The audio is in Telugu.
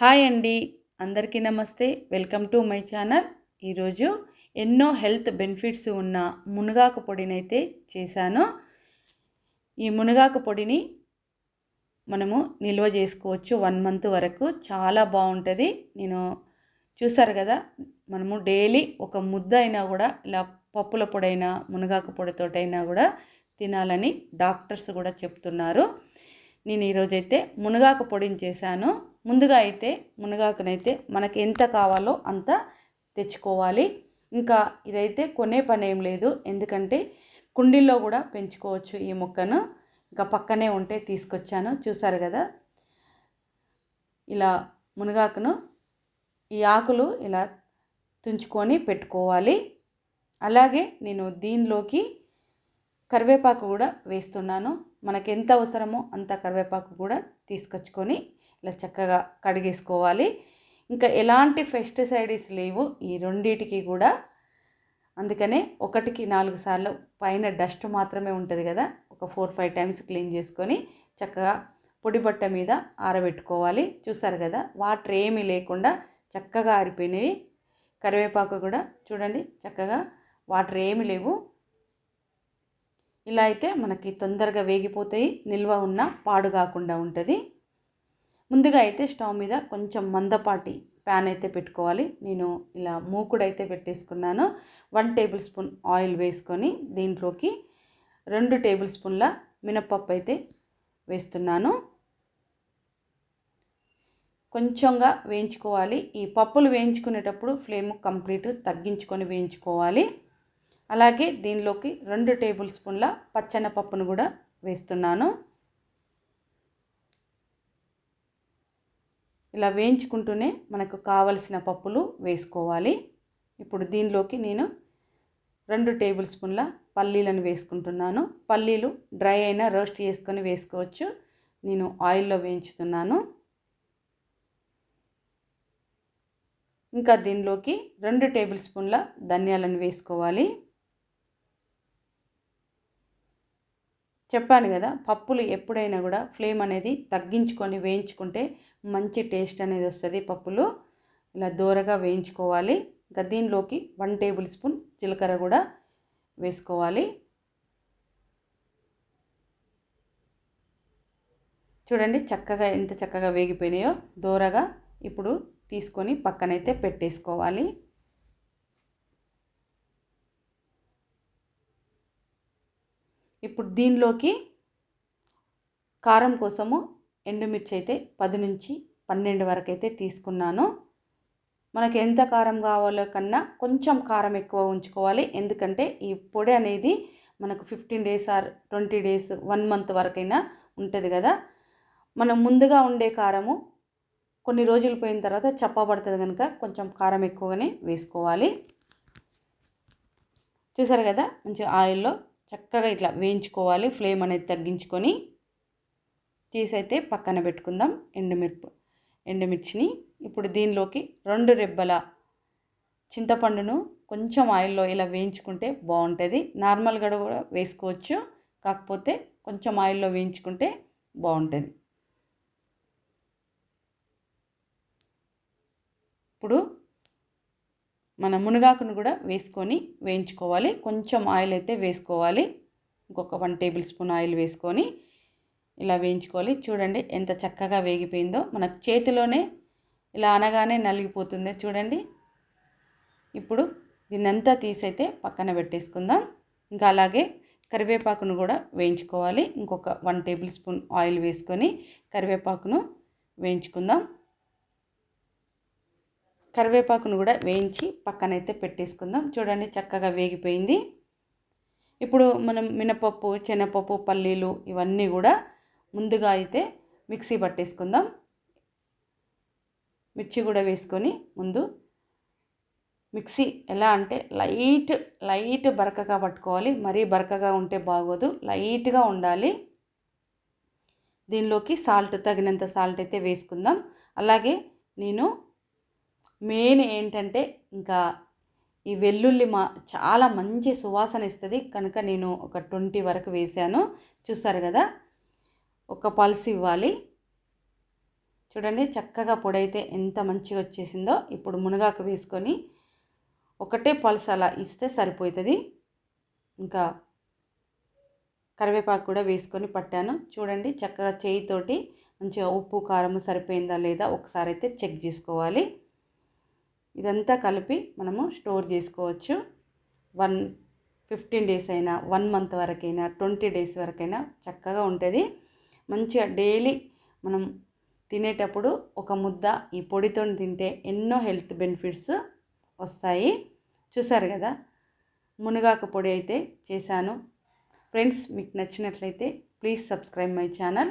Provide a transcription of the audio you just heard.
హాయ్ అండి. అందరికీ నమస్తే. Welcome to my channel. ఈరోజు ఎన్నో హెల్త్ బెనిఫిట్స్ ఉన్న మునగాకు పొడిని అయితే చేశాను. ఈ మునగాకు పొడిని మనము నిల్వ చేసుకోవచ్చు వన్ మంత్ వరకు. చాలా బాగుంటుంది. నేను చూసారు కదా మనము డైలీ ఒక ముద్ద అయినా కూడా ఇలా పప్పుల పొడైనా మునగాకు పొడితోటైనా కూడా తినాలని డాక్టర్స్ కూడా చెప్తున్నారు. నేను ఈరోజైతే మునగాకు పొడిని చేశాను. ముందుగా అయితే మునగాకునైతే మనకి ఎంత కావాలో అంత తెచ్చుకోవాలి. ఇంకా ఇదైతే కొనే పని ఏం లేదు. ఎందుకంటే కుండీల్లో కూడా పెంచుకోవచ్చు ఈ మొక్కను. ఇంకా పక్కనే ఉంటే తీసుకొచ్చాను. చూసారు కదా? ఇలా మునగాకును ఈ ఆకులు ఇలా తుంచుకొని పెట్టుకోవాలి. అలాగే నేను దీనిలోకి కరివేపాకు కూడా వేస్తున్నాను. మనకి ఎంత అవసరమో అంత కరివేపాకు కూడా తీసుకొచ్చుకొని ఇలా చక్కగా కడిగేసుకోవాలి. ఇంకా ఎలాంటి పెస్టిసైడ్స్ లేవు ఈ రెండిటికి కూడా. అందుకనే ఒకటికి నాలుగు సార్లు పైన డస్ట్ మాత్రమే ఉంటుంది కదా ఒక ఫోర్ ఫైవ్ టైమ్స్ క్లీన్ చేసుకొని చక్కగా పొడి బట్ట మీద ఆరబెట్టుకోవాలి. చూసారు కదా వాటర్ ఏమీ లేకుండా చక్కగా ఆరిపోయినవి. కరివేపాకు కూడా చూడండి చక్కగా వాటర్ ఏమి లేవు. ఇలా అయితే మనకి తొందరగా వేగిపోతాయి నిల్వ ఉన్న పాడు కాకుండా ఉంటుంది. ముందుగా అయితే స్టవ్ మీద కొంచెం మందపాటి ప్యాన్ అయితే పెట్టుకోవాలి. నేను ఇలా మూకుడైతే పెట్టేసుకున్నాను. వన్ టేబుల్ స్పూన్ ఆయిల్ వేసుకొని దీంట్లోకి రెండు టేబుల్ స్పూన్ల మినప్పప్పు అయితే వేస్తున్నాను. కొంచెంగా వేయించుకోవాలి. ఈ పప్పులు వేయించుకునేటప్పుడు ఫ్లేమ్ కంప్లీట్ తగ్గించుకొని వేయించుకోవాలి. అలాగే దీనిలోకి రెండు టేబుల్ స్పూన్ల పచ్చనపప్పును కూడా వేస్తున్నాను. ఇలా వేయించుకుంటూనే మనకు కావలసిన పప్పులు వేసుకోవాలి. ఇప్పుడు దీనిలోకి నేను రెండు టేబుల్ స్పూన్ల పల్లీలను వేసుకుంటున్నాను. పల్లీలు డ్రై అయినా రోస్ట్ చేసుకొని వేసుకోవచ్చు. నేను ఆయిల్లో వేయించుతున్నాను. ఇంకా దీనిలోకి రెండు టేబుల్ స్పూన్ల ధనియాలను వేసుకోవాలి. చెప్పాను కదా పప్పులు ఎప్పుడైనా కూడా ఫ్లేమ్ అనేది తగ్గించుకొని వేయించుకుంటే మంచి టేస్ట్ అనేది వస్తుంది పప్పులు. ఇలా దూరగా వేయించుకోవాలి. ఇంకా దీనిలోకి వన్ టేబుల్ స్పూన్ జీలకర్ర కూడా వేసుకోవాలి. చూడండి చక్కగా ఎంత చక్కగా వేగిపోయినాయో దూరగా ఇప్పుడు తీసుకొని పక్కనైతే పెట్టేసుకోవాలి. ఇప్పుడు దీనిలోకి కారం కోసము ఎండుమిర్చి అయితే పది నుంచి పన్నెండు వరకు అయితే తీసుకున్నాను. మనకి ఎంత కారం కావాలో కన్నా కొంచెం కారం ఎక్కువ ఉంచుకోవాలి. ఎందుకంటే ఈ పొడి అనేది మనకు fifteen days or twenty days one month వరకైనా ఉంటుంది కదా. మనం ముందుగా ఉండే కారము కొన్ని రోజులు పోయిన తర్వాత చప్పబడుతుంది కనుక కొంచెం కారం ఎక్కువగానే వేసుకోవాలి. చూసారు కదా? మంచి ఆయిల్లో చక్కగా ఇట్లా వేయించుకోవాలి. ఫ్లేమ్ అనేది తగ్గించుకొని తీసైతే పక్కన పెట్టుకుందాం ఎండుమిరపు ఎండుమిర్చిని. ఇప్పుడు దీనిలోకి రెండు రెబ్బల చింతపండును కొంచెం ఆయిల్లో ఇలా వేయించుకుంటే బాగుంటుంది. నార్మల్గా కూడా వేసుకోవచ్చు. కాకపోతే కొంచెం ఆయిల్లో వేయించుకుంటే బాగుంటుంది. ఇప్పుడు మన మునగాకును కూడా వేసుకొని వేయించుకోవాలి. కొంచెం ఆయిల్ అయితే వేసుకోవాలి. ఇంకొక వన్ టేబుల్ స్పూన్ ఆయిల్ వేసుకొని ఇలా వేయించుకోవాలి. చూడండి ఎంత చక్కగా వేగిపోయిందో. మన చేతిలోనే ఇలా అనగానే నలిగిపోతుంది. చూడండి. ఇప్పుడు దీన్నంతా తీసైతే పక్కన పెట్టేసుకుందాం. ఇంకా అలాగే కరివేపాకును కూడా వేయించుకోవాలి. ఇంకొక వన్ టేబుల్ స్పూన్ ఆయిల్ వేసుకొని కరివేపాకును వేయించుకుందాం. కరివేపాకును కూడా వేయించి పక్కనైతే పెట్టేసుకుందాం. చూడండి చక్కగా వేగిపోయింది. ఇప్పుడు మనం మినపప్పు శనగపప్పు పల్లీలు ఇవన్నీ కూడా ముందుగా అయితే మిక్సీ పట్టేసుకుందాం. మిర్చి కూడా వేసుకొని ముందు మిక్సీ ఎలా అంటే లైట్ లైట్ బరకగా పట్టుకోవాలి. మరీ బరకగా ఉంటే బాగోదు. లైట్గా ఉండాలి. దీనిలోకి సాల్ట్ తగినంత సాల్ట్ అయితే వేసుకుందాం. అలాగే నేను మెయిన్ ఏంటంటే ఇంకా ఈ వెల్లుల్లి మా చాలా మంచి సువాసన ఇస్తుంది. కనుక నేను ఒక ట్వంటీ వరకు వేసాను. చూసారు కదా? ఒక పల్స్ ఇవ్వాలి. చూడండి చక్కగా పొడి అయితే ఎంత మంచిగా వచ్చేసిందో. ఇప్పుడు మునగాకు వేసుకొని ఒకటే పల్స్ అలా ఇస్తే సరిపోతుంది. ఇంకా కరివేపాకు కూడా వేసుకొని పట్టాను. చూడండి చక్కగా చేయితోటి మంచిగా ఉప్పు కారం సరిపోయిందా లేదా ఒకసారి అయితే చెక్ చేసుకోవాలి. ఇదంతా కలిపి మనము స్టోర్ చేసుకోవచ్చు. వన్ ఫిఫ్టీన్ డేస్ అయినా వన్ మంత్ వరకైనా ట్వంటీ డేస్ వరకైనా చక్కగా ఉంటుంది. మంచిగా డైలీ మనం తినేటప్పుడు ఒక ముద్ద ఈ పొడితో తింటే ఎన్నో హెల్త్ బెనిఫిట్స్ వస్తాయి. చూసారు కదా? మునగాకు పొడి అయితే చేశాను. ఫ్రెండ్స్ మీకు నచ్చినట్లయితే please subscribe my channel.